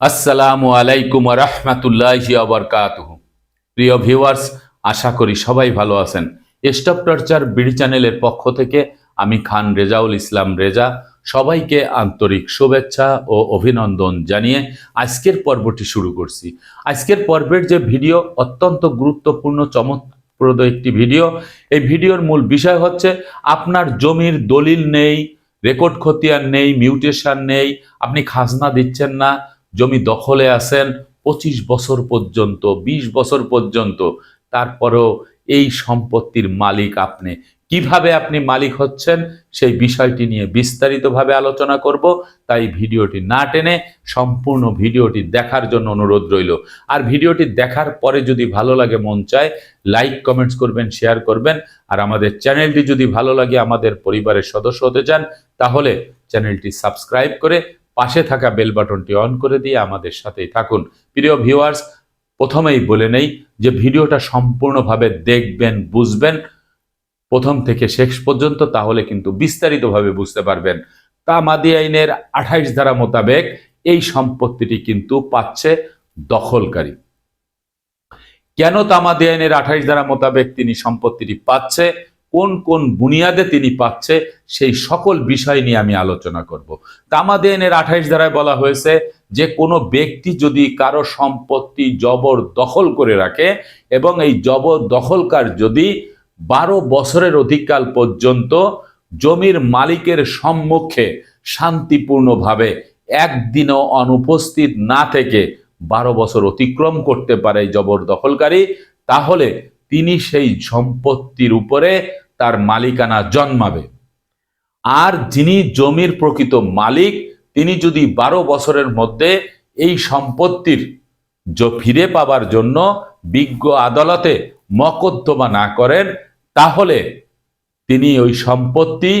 আসসালামু আলাইকুম রহমতুল্লাহি আবরকাতুহ প্রিয় ভিউয়ার্স, আশা করি সবাই ভালো আছেন। স্টপ টর্চার বিডি চ্যানেলের পক্ষ থেকে আমি খান রেজাউল ইসলাম রেজা, সবাইকে আন্তরিক শুভেচ্ছা ও অভিনন্দন জানিয়ে আজকের পর্বটি শুরু করছি। আজকের পর্বের যে ভিডিও, অত্যন্ত গুরুত্বপূর্ণ, চমকপ্রদ একটি ভিডিও। এই ভিডিওর মূল বিষয় হচ্ছে, আপনার জমির দলিল নেই, রেকর্ড খতিয়ান নেই, মিউটেশন নেই, আপনি খাজনা দিচ্ছেন না জমি দখলে আছেন পঁচিশ বছর পর্যন্ত ২০ বছর পর্যন্ত। তারপরেও এই সম্পত্তির মালিক আপনি। কীভাবে আপনি মালিক হচ্ছেন সেই বিষয়টি নিয়ে বিস্তারিতভাবে আলোচনা করব, তাই ভিডিওটি না টেনে সম্পূর্ণ ভিডিওটি দেখার জন্য অনুরোধ রইল। আর ভিডিওটি দেখার পরে যদি ভালো লাগে, মন চায়, লাইক, কমেন্টস করবেন, শেয়ার করবেন। আর আমাদের চ্যানেলটি যদি ভালো লাগে, আমাদের পরিবারের সদস্য হতে চান, তাহলে চ্যানেলটি সাবস্ক্রাইব করে পাশে থাকা বেল বাটনটি অন করে দিয়ে আমাদের সাথেই থাকুন। প্রিয় ভিউয়ার্স, প্রথমেই বলে নেই যে ভিডিওটা সম্পূর্ণভাবে দেখবেন, বুঝবেন, প্রথম থেকে শেষ পর্যন্ত, তাহলে কিন্তু বিস্তারিতভাবে বুঝতে পারবেন। তামাদি আইনের আঠাইশ ধারা মোতাবেক এই সম্পত্তিটি কিন্তু পাচ্ছে দখলকারী। কেন তামাদি আইনের আঠাইশ ধারা মোতাবেক তিনি সম্পত্তিটি পাচ্ছে? কোন কোন বুনিয়াদে তিনি পাচ্ছে সেই সকল বিষয় নিয়ে আমি আলোচনা করব। তামাদি আইনের আঠাইশ ধারায় বলা হয়েছে যে, কোনো ব্যক্তি যদি কারও সম্পত্তি জবর দখল করে রাখে এবং এই জবর দখলকার যদি বারো বছরের অধিককাল পর্যন্ত জমির মালিকের সম্মুখে শান্তিপূর্ণভাবে একদিনও অনুপস্থিত না থেকে বারো বছর অতিক্রম করতে পারে জবরদখলকারী তাহলে তিনি সেই সম্পত্তির উপরে তার মালিকানা জন্মাবে। আর যিনি জমির প্রকৃত মালিক, তিনি যদি বারো বছরের মধ্যে এই সম্পত্তির ফিরে পাবার জন্য বিজ্ঞ আদালতে মকদ্দমা না করেন, তাহলে তিনি ওই সম্পত্তি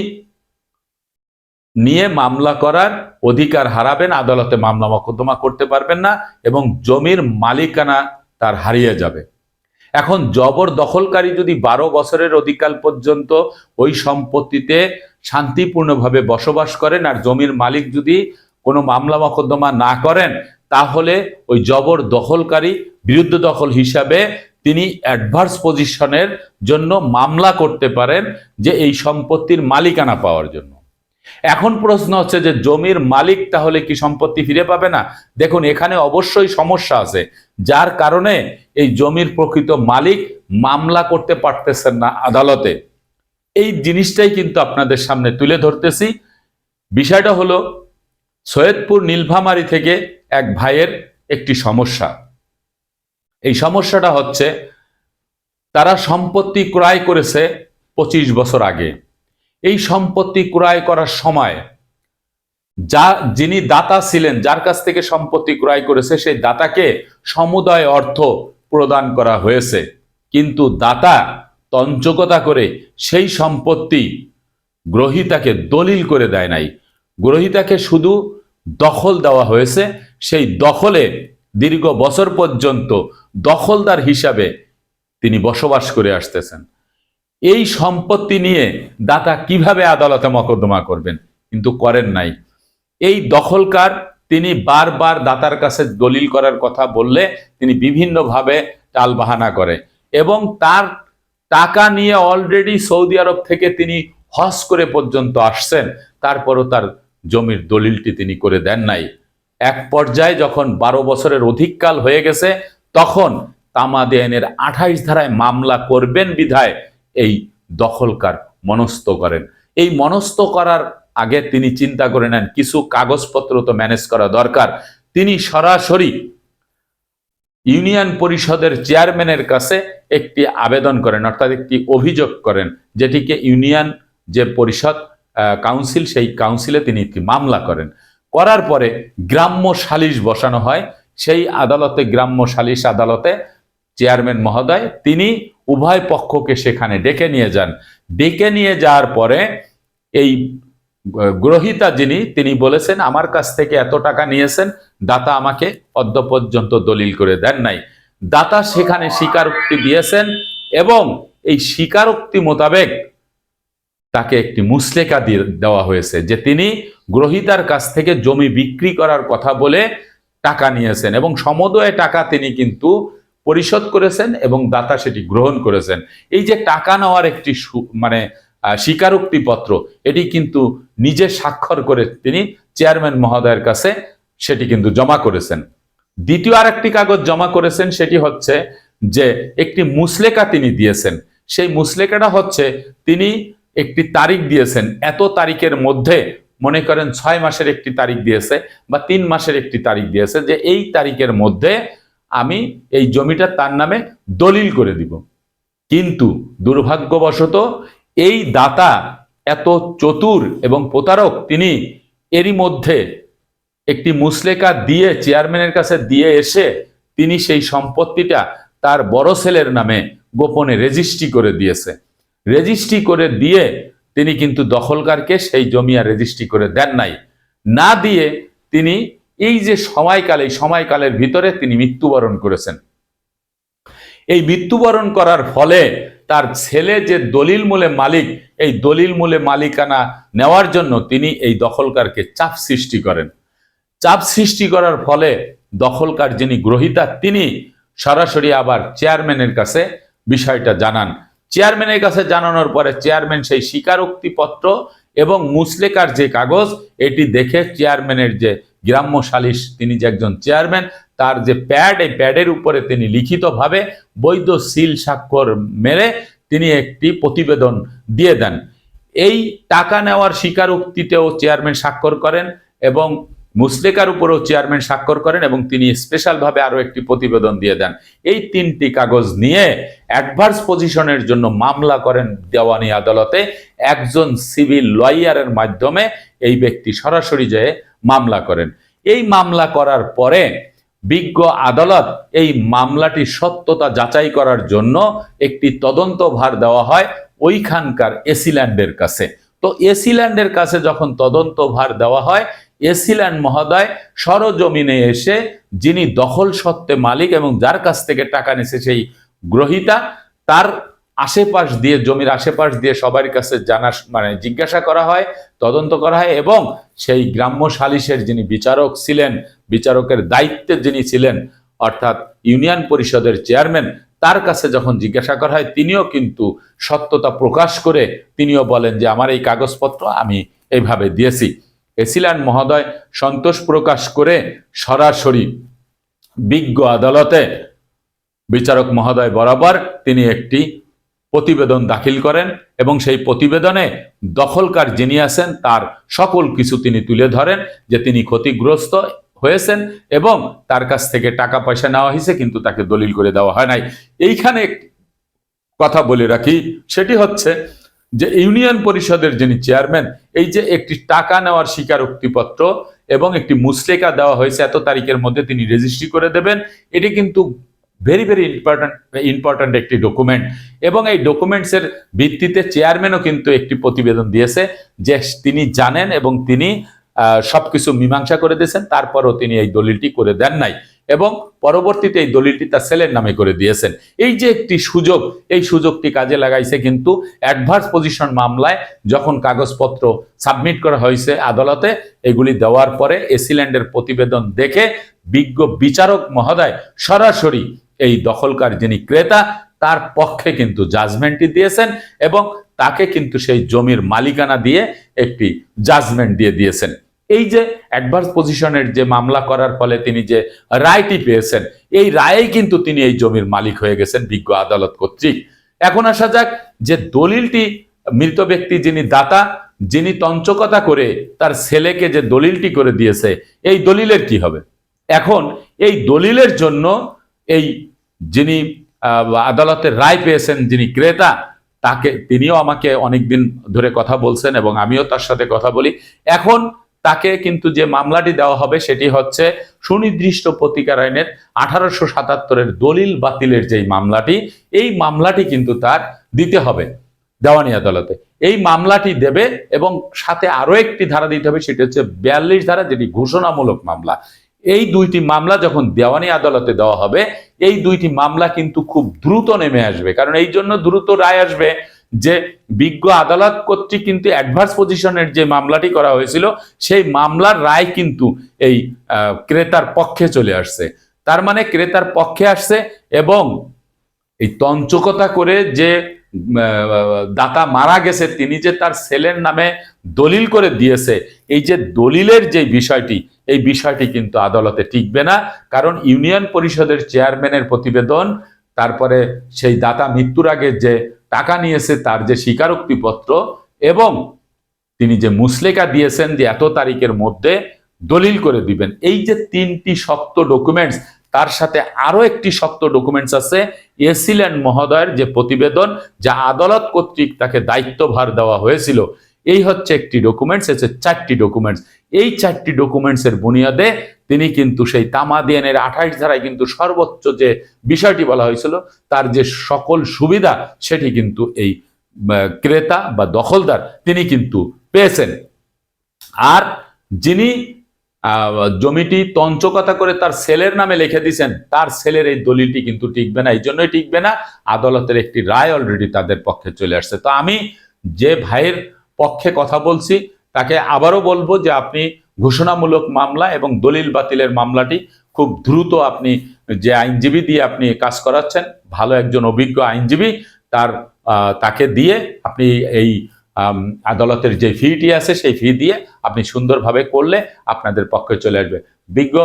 নিয়ে মামলা করার অধিকার হারাবেন, আদালতে মামলা মকদ্দমা করতে পারবেন না এবং জমির মালিকানা তার হারিয়ে যাবে। এখন জবর দখলকারী যদি বারো বছরের অধিকাল পর্যন্ত ওই সম্পত্তিতে শান্তিপূর্ণভাবে বসবাস করেন আর জমির মালিক যদি কোনো মামলা মকদ্দমা না করেন, তাহলে ওই জবর দখলকারী বিরুদ্ধ দখল হিসাবে তিনি অ্যাডভার্স পজিশনের জন্য মামলা করতে পারেন যে এই সম্পত্তির মালিকানা পাওয়ার জন্য। এখন প্রশ্ন হচ্ছে যে জমির মালিক তাহলে কি সম্পত্তি ফিরে পাবে না? দেখুন, এখানে অবশ্যই সমস্যা আছে। যার কারণে এই জমির প্রকৃত মালিক মামলা করতে পারতেছেন না আদালতে। এই জিনিসটাই কিন্তু আপনাদের সামনে তুলে ধরতেছি। বিষয়টা হলো, সৈয়দপুর নীলভামারি থেকে এক ভাইয়ের একটি সমস্যা। এই সমস্যাটা হচ্ছে, তারা সম্পত্তি ক্রয় করেছে পঁচিশ বছর আগে। এই সম্পত্তি ক্রয় করার সময় যা যিনি দাতা ছিলেন, যার কাছ থেকে সম্পত্তি ক্রয় করেছে, সেই দাতাকে সমুদয় অর্থ প্রদান করা হয়েছে। কিন্তু দাতা তঞ্চকতা করে সেই সম্পত্তি গ্রহিতাকে দলিল করে দেয় নাই। গ্রহিতাকে শুধু দখল দেওয়া হয়েছে, সেই দখলে দীর্ঘ বছর পর্যন্ত দখলদার হিসাবে তিনি বসবাস করে আসতেছেন। এই সম্পত্তি নিয়ে দাতা কীভাবে আদালতে মকদ্দমা করবেন? কিন্তু করেন নাই। এই দখলকার তিনি বারবার দাতার কাছে দলিল করার কথা বললে তিনি বিভিন্নভাবে টালবাহানা করে এবং তার টাকা নিয়ে অলরেডি সৌদি আরব থেকে তিনি হজ করে পর্যন্ত আসছেন, তারপরও তার জমির দলিলটি তিনি করে দেন নাই। এক পর্যায়ে যখন বারো বছরের অধিককাল হয়ে গেছে, তখন তামাদি আইনের আঠাইশ ধারায় মামলা করবেন বিধায় এই দখলকার মনস্থ করেন। এই মনস্থ করার আগে তিনি চিন্তা করে নেন, কিছু কাগজপত্র তো ম্যানেজ করা দরকার। তিনি সরাসরি ইউনিয়ন পরিষদের চেয়ারম্যানের কাছে একটি আবেদন করেন, অর্থাৎ একটি অভিযোগ করেন, যেটিকে ইউনিয়ন যে পরিষদ কাউন্সিল সেই কাউন্সিলে তিনি একটি মামলা করেন। করার পরে গ্রাম্য সালিশ বসানো হয়। সেই আদালতে, গ্রাম্য সালিশ আদালতে চেয়ারম্যান মহোদয়, তিনি উভয় পক্ষকে সেখানে ডেকে নিয়ে যান। ডেকে নিয়ে যাওয়ার পরে এই গ্রহিতা যিনি, তিনি বলেছেন, আমার কাছ থেকে এত টাকা নিয়েছেন, দাতা আমাকে অদ্য পর্যন্ত দলিল করে দেন নাই। দাতা সেখানে স্বীকারোক্তি দিয়েছেন এবং এই স্বীকারোক্তি মোতাবেক তাকে একটি মুসলেকা দিয়ে দেওয়া হয়েছে, যে তিনি গ্রহিতার কাছ থেকে জমি বিক্রি করার কথা বলে টাকা নিয়েছেন এবং সমদয়ে টাকা তিনি কিন্তু পরিশোধ করেছেন এবং দাতা সেটি গ্রহণ করেছেন। এই যে টাকা নেওয়ার একটি মানে স্বীকারোক্তি পত্র এটি কিন্তু নিজে স্বাক্ষর করে তিনি চেয়ারম্যান মহোদয়ের কাছে সেটি কিন্তু জমা করেছেন। দ্বিতীয় আর একটি কাগজ জমা করেছেন সেটি হচ্ছে যে একটি মুসলেকা তিনি দিয়েছেন। সেই মুসলেকাটা হচ্ছে তিনি একটি তারিখ দিয়েছেন। এত তারিখের মধ্যে মনে করেন ছয় মাসের একটি তারিখ দিয়েছে বা তিন মাসের একটি তারিখ দিয়েছে যে এই তারিখের মধ্যে আমি এই জমিটা তার নামে দলিল করে দিব। কিন্তু দুর্ভাগ্যবশত এই দাতা এত চতুর এবং প্রতারক, তিনি এরই মধ্যে একটি মুসলেকা দিয়ে, চেয়ারম্যানের কাছে দিয়ে এসে তিনি সেই সম্পত্তিটা তার বড় ছেলের নামে গোপনে রেজিস্ট্রি করে দিয়েছে। রেজিস্ট্রি করে দিয়ে তিনি কিন্তু দখলকারকে সেই জমি আর রেজিস্ট্রি করে দেন নাই। না দিয়ে তিনি এই যে সময়কাল, এই সময়কালের ভিতরে তিনি মৃত্যুবরণ করেছেন। এই মৃত্যুবরণ করার ফলে তার ছেলে যে দলিল মূলে মালিক, এই দলিল মূলে মালিকানা নেওয়ার জন্য তিনি এই দখলকারকে চাপ সৃষ্টি করেন। চাপ সৃষ্টি করার ফলে দখলকার যিনি গ্রহিতা, তিনি সরাসরি আবার চেয়ারম্যানের কাছে বিষয়টা জানান। চেয়ারম্যানের কাছে জানানোর পরে চেয়ারম্যান সেই স্বীকারোক্তিপত্র এবং মুসলেকার যে কাগজ, এটি দেখে চেয়ারম্যানের যে গ্রাম্য সালিশ, তিনি যে একজন চেয়ারম্যান, তার যে প্যাড, এই প্যাডের উপরে তিনি লিখিতভাবে বৈধ সিল স্বাক্ষর মেরে তিনি একটি প্রতিবেদন দিয়ে দেন। এই টাকা নেওয়ার স্বীকারোক্তিতেও চেয়ারম্যান স্বাক্ষর করেন এবং মুসলেকার উপরেও চেয়ারম্যান স্বাক্ষর করেন এবং তিনি স্পেশালভাবে আরও একটি প্রতিবেদন দিয়ে দেন। এই তিনটি কাগজ নিয়ে অ্যাডভার্স পজিশনের জন্য মামলা করেন দেওয়ানি আদালতে একজন সিভিল লয়ারের মাধ্যমে এই ব্যক্তি সরাসরি যেয়ে মামলা করেন। এই মামলা করার পরে বিজ্ঞ আদালত এই মামলাটির সত্যতা যাচাই করার জন্য একটি তদন্ত ভার দেওয়া হয় ওইখানকার এসিল্যান্ডের কাছে। তো এসিল্যান্ডের কাছে যখন তদন্ত ভার দেওয়া হয়, এসিল্যান্ড মহোদয় সরজমিনে এসে, যিনি দখল সত্ত্বে মালিক এবং যার কাছ থেকে টাকা নিছে সেই গ্রহিতা, তার আশেপাশ দিয়ে, জমির আশেপাশ দিয়ে সবার কাছে জানা মানে জিজ্ঞাসা করা হয়, তদন্ত করা হয় এবং সেই গ্রাম্য সালিশের যিনি বিচারক ছিলেন, বিচারকের দায়িত্বে যিনি ছিলেন, অর্থাৎ ইউনিয়ন পরিষদের চেয়ারম্যান তার কাছে যখন জিজ্ঞাসা করা হয়, তিনিও কিন্তু সত্যতা প্রকাশ করে তিনিও বলেন যে, আমার এই কাগজপত্র আমি এইভাবে দিয়েছি। এসিল্যান্ড মহোদয় সন্তোষ প্রকাশ করে সরাসরি বিজ্ঞ আদালতে বিচারক মহোদয় বরাবর তিনি একটি প্রতিবেদন দাখিল করেন এবং সেই প্রতিবেদনে দখলকার যিনি আছেন, তার সকল কিছু তিনি তুলে ধরেন যে তিনি ক্ষতিগ্রস্ত হয়েছেন এবং তার কাছ থেকে টাকা পয়সা নেওয়া হয়েছে, কিন্তু তাকে দলিল করে দেওয়া হয় নাই। এইখানে কথা বলে রাখি, সেটি হচ্ছে যে ইউনিয়ন পরিষদের যিনি চেয়ারম্যান, এই যে একটি টাকা নেওয়ার স্বীকারোক্তিপত্র এবং একটি মুসলেকা দেওয়া হয়েছে, এত তারিখের মধ্যে তিনি রেজিস্ট্রি করে দেবেন, এটি কিন্তু ভেরি ভেরি ইম্পর্ট্যান্ট ইম্পর্ট্যান্ট একটি ডকুমেন্ট। এবং এই ডকুমেন্টসের ভিত্তিতে চেয়ারম্যানও কিন্তু একটি প্রতিবেদন দিয়েছে যে তিনি জানেন এবং তিনি সবকিছু মীমাংসা করে দিয়েছেন। তারপরও তিনি এই দলিলটি করে দেন নাই এবং পরবর্তীতে এই দলিলটি তার ছেলের নামে করে দিয়েছেন। এই যে একটি সুযোগ, এই সুযোগটি কাজে লাগাইছে কিন্তু অ্যাডভার্স পজিশন মামলায় যখন কাগজপত্র সাবমিট করা হয়েছে আদালতে, এগুলি দেওয়ার পরে এসিল্যান্ডের প্রতিবেদন দেখে বিজ্ঞ বিচারক মহোদয় সরাসরি এই দখলকার যিনি ক্রেতা তার পক্ষে কিন্তু জাজমেন্টটি দিয়েছেন এবং তাকে কিন্তু সেই জমির মালিকানা দিয়ে একটি জাজমেন্ট দিয়ে দিয়েছেন। এই যে অ্যাডভার্স পজিশনের যে মামলা করার ফলে তিনি যে রায়টি পেয়েছেন, এই রায়েই কিন্তু তিনি এই জমির মালিক হয়ে গেছেন বিজ্ঞ আদালত কর্তৃক। এখন আসা যাক যে দলিলটি মৃত ব্যক্তি যিনি দাতা, যিনি তঞ্চকতা করে তার ছেলেকে যে দলিলটি করে দিয়েছে, এই দলিলের কি হবে? এখন এই দলিলের জন্য এই যিনি আদালতের রায় পেয়েছেন যিনি ক্রেতা, তাকে তিনিও আমাকে অনেকদিন ধরে কথা বলছেন এবং আমিও তার সাথে কথা বলি। এখন তাকে কিন্তু যে মামলাটি দেওয়া হবে সেটি হচ্ছে সুনির্দিষ্ট প্রতিকার আইনের আঠারোশো সাতাত্তরের দলিল বাতিলের যেই মামলাটি, এই মামলাটি কিন্তু তার দিতে হবে দেওয়ানি আদালতে। এই মামলাটি দেবে এবং সাথে আরও একটি ধারা দিতে হবে, সেটি হচ্ছে বিয়াল্লিশ ধারা, যেটি ঘোষণামূলক মামলা। এই দুইটি মামলা যখন দেওয়ানি আদালতে দেওয়া হবে, এই দুইটি মামলা কিন্তু খুব দ্রুত নেমে আসবে। কারণ এই জন্য দ্রুত রায় আসবে যে বিজ্ঞ আদালত কর্তৃক কিন্তু অ্যাডভার্স পজিশনের যে মামলাটি করা হয়েছিল, সেই মামলার রায় কিন্তু এই ক্রেতার পক্ষে চলে আসছে। তার মানে ক্রেতার পক্ষে আসছে এবং এই তঞ্চকতা করে যে দাতা মারা গেছে, তিনি যে তার ছেলের নামে দলিল করে দিয়েছে, এই যে দলিলের যে বিষয়টি, এই বিষয়টি কিন্তু আদালতে টিকবে না, কারণ ইউনিয়ন পরিষদের চেয়ারম্যানের প্রতিবেদন, তারপরে সেই দাতা মৃত্যুর আগে যে টাকা নিয়েছে, তার যে স্বীকারোক্তিপত্র এবং তিনি যে মুসলেকা দিয়েছেন যে এত তারিখের মধ্যে দলিল করে দিবেন, এই যে তিনটি শক্ত ডকুমেন্টস তার সাথে আরও একটি শক্ত ডকুমেন্টস আছে। এসিল্যান্ড মহোদয়ের যে প্রতিবেদন, যা আদালত কর্তৃক তাকে দায়িত্বভার দেওয়া হয়েছিল। এই হচ্ছে একটি ডকুমেন্টস হচ্ছে চারটি ডকুমেন্টস এই চারটি ডকুমেন্টস এর বুনিয়াদে তিনি কিন্তু সেই তামাদিয়ানের আঠাইশ ধারায় কিন্তু সর্বোচ্চ যে বিষয়টি বলা হয়েছিল, তার যে সকল সুবিধা, সেটি কিন্তু এই ক্রেতা বা দখলদার তিনি কিন্তু পেয়েছেন। আর যিনি জমিটি তঞ্চকতা করে তার ছেলের নামে লিখে দিয়েছেন। তার ছেলের এই দলিলটি কিন্তু টিকবে না এই জন্যই টিকবে না। আদালতের একটি রায় অলরেডি তাদের পক্ষে চলে আসছে। তো আমি যে ভাইয়ের পক্ষে কথা বলছি, তাকে আবারও বলব যে আপনি ঘোষণামূলক মামলা এবং দলিল বাতিলের মামলাটি খুব দ্রুত আপনি যে আইনজীবী দিয়ে আপনি কাজ করাচ্ছেন, ভালো একজন অভিজ্ঞ আইনজীবী, তার তাকে দিয়ে আপনি এই আদালতের যে ফিটি আছে সেই ফি দিয়ে আপনি সুন্দরভাবে করলে আপনাদের পক্ষে চলে আসবে। বিজ্ঞ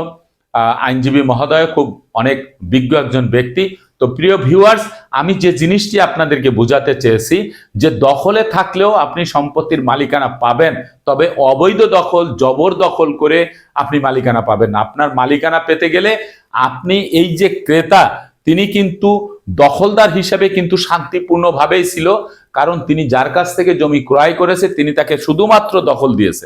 আইনজীবী মহোদয় খুব অনেক বিজ্ঞ একজন ব্যক্তি। তো প্রিয় ভিউয়ার্স আমি যে জিনিসটি আপনাদেরকে বোঝাতে চেয়েছি, যে দখলে থাকলেও আপনি সম্পত্তির মালিকানা পাবেন, তবে অবৈধ দখল, জবর দখল করে আপনি মালিকানা পাবেন না। আপনার মালিকানা পেতে গেলে আপনি এই যে ক্রেতা, তিনি কিন্তু দখলদার হিসেবে কিন্তু শান্তিপূর্ণভাবেই ছিল। কারণ তিনি যার কাছ থেকে জমি ক্রয় করেছে, তিনি তাকে শুধুমাত্র দখল দিয়েছে।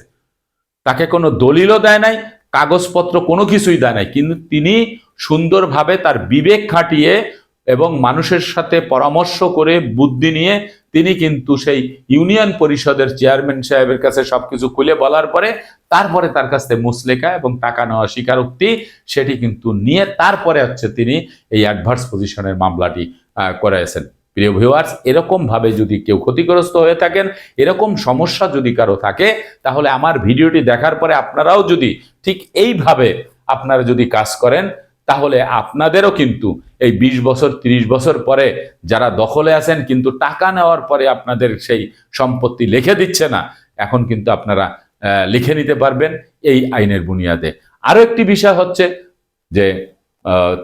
তাকে কোনো দলিলও দেয় নাই, কাগজপত্র কোনো কিছুই দেয় নাই। কিন্তু তিনি সুন্দরভাবে তার বিবেক খাটিয়ে এবং মানুষের সাথে পরামর্শ করে বুদ্ধি নিয়ে তিনি কিন্তু সেই ইউনিয়ন পরিষদের চেয়ারম্যান সাহেবের কাছে সবকিছু খুলে বলার পরে তারপরে তার কাছ থেকে মুসলেখা এবং টাকা নেওয়া স্বীকারোক্তি, সেটি কিন্তু নিয়ে তারপরে হচ্ছে তিনি এই অ্যাডভার্স পজিশনের মামলাটি করেছেন প্রিয় ভিউয়ার্স এরকম ভাবে যদি কেউ ক্ষতিগ্রস্ত হয়ে থাকেন, এরকম সমস্যা যদি কারও থাকে, তাহলে আমার ভিডিওটি দেখার পরে আপনারাও যদি ঠিক এইভাবে আপনারা যদি কাজ করেন, তাহলে আপনাদেরও কিন্তু এই ২০ বছর ৩০ বছর পরে যারা দখলে আছেন, কিন্তু টাকা নেওয়ার পরে আপনাদের সেই সম্পত্তি লিখে দিচ্ছে না, এখন কিন্তু আপনারা লিখে নিতে পারবেন এই আইনের বুনিয়াদে। আরও একটি বিষয় হচ্ছে যে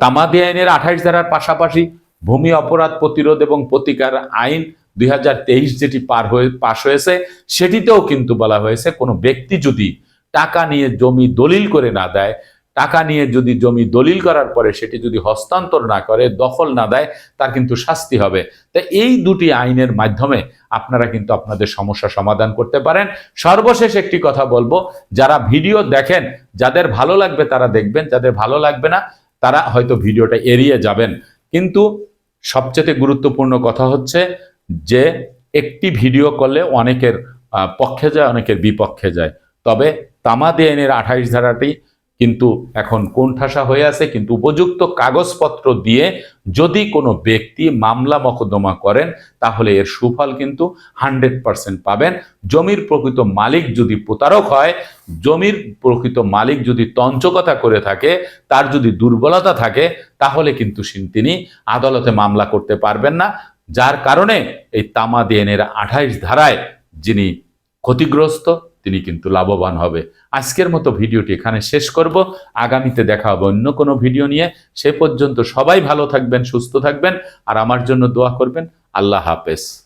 তামাদি আইনের আঠাইশ ধারার পাশাপাশি ভূমি অপরাধ প্রতিরোধ এবং প্রতিকার আইন দুই হাজার তেইশ যেটি পার হয়ে পাশ হয়েছে, সেটিতেও কিন্তু বলা হয়েছে কোনো ব্যক্তি যদি টাকা নিয়ে জমি দলিল করে না দেয়, টাকা নিয়ে যদি জমি দলিল করার পরে সেটি যদি হস্তান্তর না করে, দখল না দেয়, তার কিন্তু শাস্তি হবে। তো এই দুটি আইনের মাধ্যমে আপনারা কিন্তু আপনাদের সমস্যা সমাধান করতে পারেন। সর্বশেষ একটি কথা বলব, যারা ভিডিও দেখেন, যাদের ভালো লাগবে তারা দেখবেন, যাদের ভালো লাগবে না, তারা হয়তো ভিডিওটা এড়িয়ে যাবেন। কিন্তু সবচেয়ে গুরুত্বপূর্ণ কথা হচ্ছে যে একটি ভিডিও করলে অনেকের পক্ষে যায়, অনেকের বিপক্ষে যায়। তবে তামাদি আইনের আঠাইশ ধারাটি কিন্তু এখন কোণঠাসা হয়ে আছে, কিন্তু উপযুক্ত কাগজপত্র দিয়ে যদি কোনো ব্যক্তি মামলা মকদ্দমা করেন, তাহলে এর সুফল কিন্তু হান্ড্রেড পার্সেন্ট পাবেন। জমির প্রকৃত মালিক যদি প্রতারক হয়, জমির প্রকৃত মালিক যদি তঞ্চকতা করে থাকে, তার যদি দুর্বলতা থাকে, তাহলে কিন্তু তিনি আদালতে মামলা করতে পারবেন না। যার কারণে এই তামা তামাদিয়েনের আঠাইশ ধারায় যিনি ক্ষতিগ্রস্ত তিনি কিন্তু লাভবান হবে। আজকের মতো ভিডিওটি এখানে শেষ করব। আগামীতে দেখা হবে অন্য কোনো ভিডিও নিয়ে। সে পর্যন্ত সবাই ভালো থাকবেন, সুস্থ থাকবেন। আর আমার জন্য দোয়া করবেন। আল্লাহ হাফেজ।